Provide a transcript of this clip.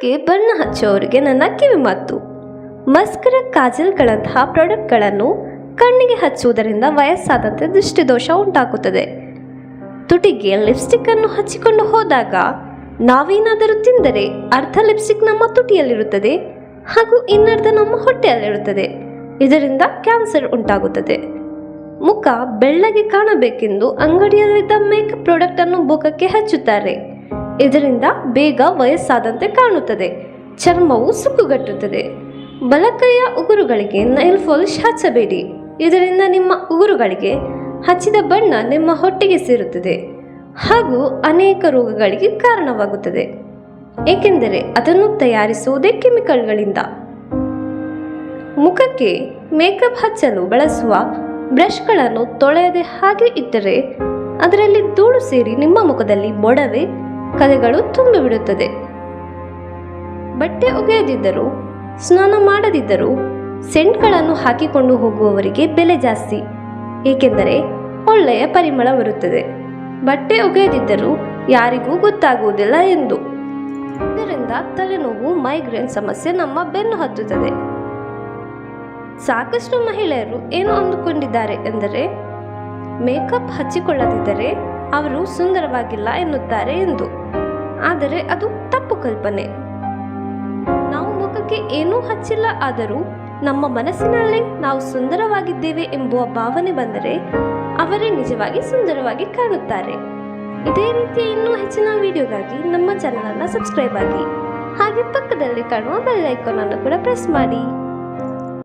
ಮುಖಕ್ಕೆ ಬಣ್ಣ ಹಚ್ಚೋರಿಗೆ ನನ್ನ ಕಿವಿ ಮಾತು. ಮಸ್ಕರ ಕಾಜಲ್ಗಳಂತಹ ಪ್ರಾಡಕ್ಟ್ಗಳನ್ನು ಕಣ್ಣಿಗೆ ಹಚ್ಚುವುದರಿಂದ ವಯಸ್ಸಾದಂತೆ ದೃಷ್ಟಿದೋಷ ಉಂಟಾಗುತ್ತದೆ. ತುಟಿಗೆ ಲಿಪ್ಸ್ಟಿಕ್ ಅನ್ನು ಹಚ್ಚಿಕೊಂಡು ಹೋದಾಗ ನಾವೇನಾದರೂ ತಿಂದರೆ ಅರ್ಧ ಲಿಪ್ಸ್ಟಿಕ್ ನಮ್ಮ ತುಟಿಯಲ್ಲಿರುತ್ತದೆ ಹಾಗೂ ಇನ್ನರ್ಧ ನಮ್ಮ ಹೊಟ್ಟೆಯಲ್ಲಿರುತ್ತದೆ. ಇದರಿಂದ ಕ್ಯಾನ್ಸರ್ ಉಂಟಾಗುತ್ತದೆ. ಮುಖ ಬೆಳ್ಳಗೆ ಕಾಣಬೇಕೆಂದು ಅಂಗಡಿಯಲ್ಲಿದ್ದ ಮೇಕಪ್ ಪ್ರಾಡಕ್ಟ್ ಅನ್ನು ಮುಖಕ್ಕೆ ಹಚ್ಚುತ್ತಾರೆ. ಇದರಿಂದ ಬೇಗ ವಯಸ್ಸಾದಂತೆ ಕಾಣುತ್ತದೆ. ಚರ್ಮವು ಸುಕ್ಕುಗಟ್ಟುತ್ತದೆ. ಬಲಕೈಯ ಉಗುರುಗಳಿಗೆ ನೈಲ್ ಪಾಲಿಶ್ ಹಚ್ಚಬೇಡಿ. ಇದರಿಂದ ನಿಮ್ಮ ಉಗುರುಗಳಿಗೆ ಹಚ್ಚಿದ ಬಣ್ಣ ನಿಮ್ಮ ಹೊಟ್ಟೆಗೆ ಸೇರುತ್ತದೆ ಹಾಗೂ ಅನೇಕ ರೋಗಗಳಿಗೆ ಕಾರಣವಾಗುತ್ತದೆ. ಏಕೆಂದರೆ ಅದನ್ನು ತಯಾರಿಸುವುದೇ ಕೆಮಿಕಲ್ಗಳಿಂದ. ಮುಖಕ್ಕೆ ಮೇಕಪ್ ಹಚ್ಚಲು ಬಳಸುವ ಬ್ರಷ್ಗಳನ್ನು ತೊಳೆಯದೆ ಹಾಗೆ ಇಟ್ಟರೆ ಅದರಲ್ಲಿ ಧೂಳು ಸೇರಿ ನಿಮ್ಮ ಮುಖದಲ್ಲಿ ಮೊಡವೆ ಕಲೆಗಳು ತುಂಬಿಬಿಡುತ್ತದೆ. ಬಟ್ಟೆ ಒಗೆಯದಿದ್ದರೂ, ಸ್ನಾನ ಮಾಡದಿದ್ದರೂ ಸೆಂಟ್ಗಳನ್ನು ಹಾಕಿಕೊಂಡು ಹೋಗುವವರಿಗೆ ಬೆಲೆ ಜಾಸ್ತಿ, ಏಕೆಂದರೆ ಒಳ್ಳೆಯ ಪರಿಮಳ ಬರುತ್ತದೆ. ಬಟ್ಟೆ ಒಗೆಯದಿದ್ದರೂ ಯಾರಿಗೂ ಗೊತ್ತಾಗುವುದಿಲ್ಲ ಎಂದು. ಇದರಿಂದ ತಲೆನೋವು, ಮೈಗ್ರೇನ್ ಸಮಸ್ಯೆ ನಮ್ಮ ಬೆನ್ನು ಹತ್ತುತ್ತದೆ. ಸಾಕಷ್ಟು ಮಹಿಳೆಯರು ಏನು ಅಂದುಕೊಂಡಿದ್ದಾರೆ ಎಂದರೆ, ಮೇಕಪ್ ಹಚ್ಚಿಕೊಳ್ಳದಿದ್ದರೆ ಅವರು ಸುಂದರವಾಗಿಲ್ಲ ಎನ್ನುತ್ತಾರೆ ಎಂದು. ಆದರೆ ಅದು ತಪ್ಪು ಕಲ್ಪನೆ. ನಾವು ಮುಖಕ್ಕೆ ಏನೂ ಹಚ್ಚಿಲ್ಲ ಆದರೂ ನಮ್ಮ ಮನಸ್ಸಿನಲ್ಲೇ ನಾವು ಸುಂದರವಾಗಿದ್ದೇವೆ ಎಂಬುವ ಭಾವನೆ ಬಂದರೆ ಅವರೇ ನಿಜವಾಗಿ ಸುಂದರವಾಗಿ ಕಾಣುತ್ತಾರೆ. ಇದೇ ರೀತಿಯ ಇನ್ನೂ ಹೆಚ್ಚಿನ ವಿಡಿಯೋಗಾಗಿ ನಮ್ಮ ಚಾನಲನ್ನು ಸಬ್ಸ್ಕ್ರೈಬ್ ಆಗಿ. ಹಾಗೆ ಪಕ್ಕದಲ್ಲಿ ಕಾಣುವ ಬೆಲ್ ಐಕಾನ್ ಅನ್ನು ಕೂಡ ಪ್ರೆಸ್ ಮಾಡಿ.